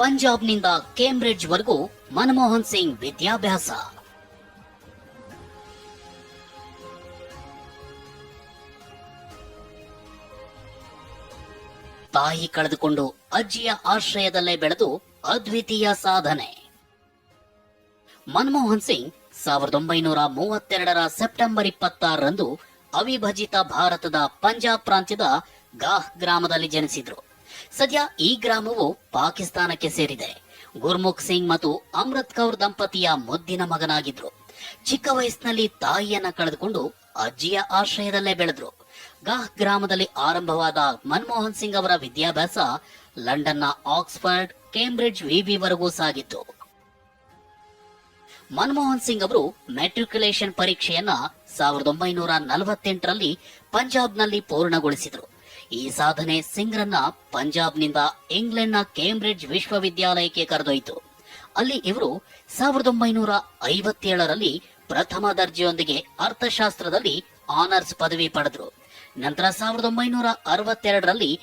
ಪಂಜಾಬ್ನಿಂದ Cambridge ವರೆಗೂ ಮನಮೋಹನ್ ಸಿಂಗ್ ವಿದ್ಯಾಭ್ಯಾಸ. ತಾಯಿ ಕಳೆದುಕೊಂಡು ಅಜ್ಜಿಯ ಆಶ್ರಯದಲ್ಲೇ ಬೆಳೆದು ಅದ್ವಿತೀಯ ಸಾಧನೆ. ಮನಮೋಹನ್ ಸಿಂಗ್ ಸಾವಿರದ ಒಂಬೈನೂರ ಮೂವತ್ತೆರಡರ ಸೆಪ್ಟೆಂಬರ್ ಇಪ್ಪತ್ತಾರರಂದು ಅವಿಭಜಿತ ಭಾರತದ ಪಂಜಾಬ್ ಪ್ರಾಂತ್ಯದ ಗಾಹ್ ಗ್ರಾಮದಲ್ಲಿ ಜನಿಸಿದ್ರು. ಸದ್ಯ ಈ ಗ್ರಾಮವು ಪಾಕಿಸ್ತಾನಕ್ಕೆ ಸೇರಿದೆ. ಗುರ್ಮುಖ್ ಸಿಂಗ್ ಮತ್ತು ಅಮೃತ್ ಕೌರ್ ದಂಪತಿಯ ಮುದ್ದಿನ ಮಗನಾಗಿದ್ರು. ಚಿಕ್ಕ ವಯಸ್ಸಿನಲ್ಲಿ ತಾಯಿಯನ್ನ ಕಳೆದುಕೊಂಡು ಅಜ್ಜಿಯ ಆಶ್ರಯದಲ್ಲೇ ಬೆಳೆದ್ರು. ಗಾಹ್ ಗ್ರಾಮದಲ್ಲಿ ಆರಂಭವಾದ ಮನಮೋಹನ್ ಸಿಂಗ್ ಅವರ ವಿದ್ಯಾಭ್ಯಾಸ ಲಂಡನ್ನ ಆಕ್ಸ್ಫರ್ಡ್, ಕೇಂಬ್ರಿಡ್ಜ್ ವಿವಿವರೆಗೂ ಸಾಗಿತ್ತು. ಮನಮೋಹನ್ ಸಿಂಗ್ ಅವರು ಮೆಟ್ರಿಕ್ಯುಲೇಷನ್ ಪರೀಕ್ಷೆಯನ್ನ ಸಾವಿರದ ಒಂಬೈನೂರ ನಲವತ್ತೆಂಟರಲ್ಲಿ ಪಂಜಾಬ್ನಲ್ಲಿ ಪೂರ್ಣಗೊಳಿಸಿದರು. ಈ ಸಾಧನೆ ಸಿಂಗ್ರನ್ನ ಪಂಜಾಬ್ನಿಂದ ಇಂಗ್ಲೆಂಡ್ನ ಕೇಂಬ್ರಿಡ್ಜ್ ವಿಶ್ವವಿದ್ಯಾಲಯಕ್ಕೆ ಕರೆದೊಯ್ತು ಅಲ್ಲಿ ಇವರು ಸಾವಿರದ ಒಂಬೈನೂರ ಐವತ್ತೇಳರಲ್ಲಿ ಪ್ರಥಮ ದರ್ಜೆಯೊಂದಿಗೆ ಅರ್ಥಶಾಸ್ತ್ರದಲ್ಲಿ ಆನರ್ಸ್ ಪದವಿ ಪಡೆದರು. ನಂತರ ಸಾವಿರದ ಒಂಬೈನೂರ ಅರವತ್ತೆರಡರಲ್ಲಿ